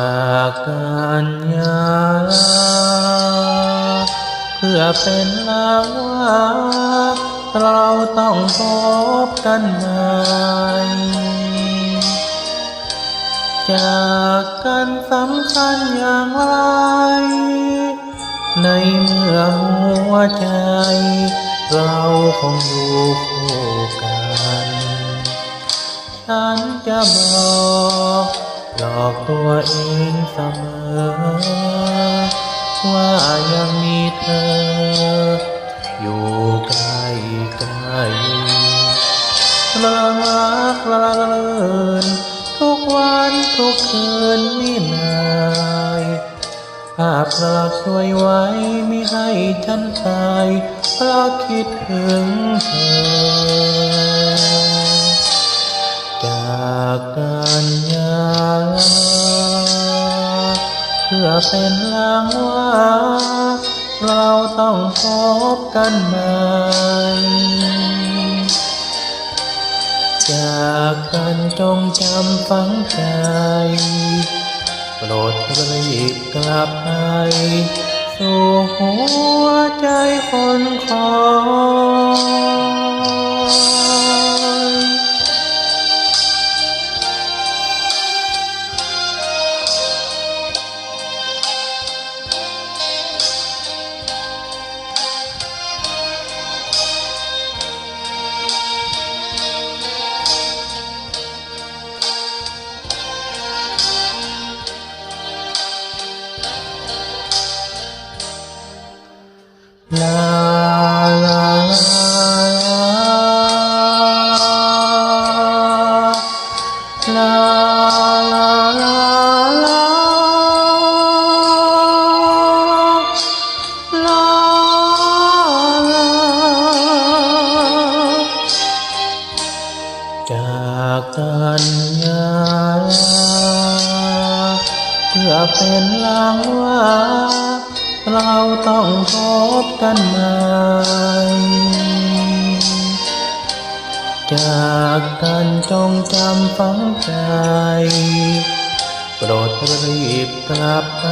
จากกันยาเพื่อเป็นลาว่าเราต้องพบกันใหม่จากกันสำคัญอย่างไร ในเมื่อหัวใจ เราคงอยู่คู่กัน ฉันจะบอก หลอกตัวเองเสมอ ว่ายังมีเธอ อยู่ใกล้ใกล้เรื่องรักละเลินทุกวันทุกคืนมินายภาพลักช่วยไว้ไม่ให้ฉันตายเพราะคิดถึงเธอ จากกันยาเพื่อเป็นลางว่า เราต้องพบกันใหม่จากกันจงจำฝังใจโปรดรีบกลับไปสู่หัวใจคนคอ จากกันยาลาเพื่อเป็นลางว่า เราต้องพบกันให จากกันจงจำฝังใจ โปรดรีบกลับไป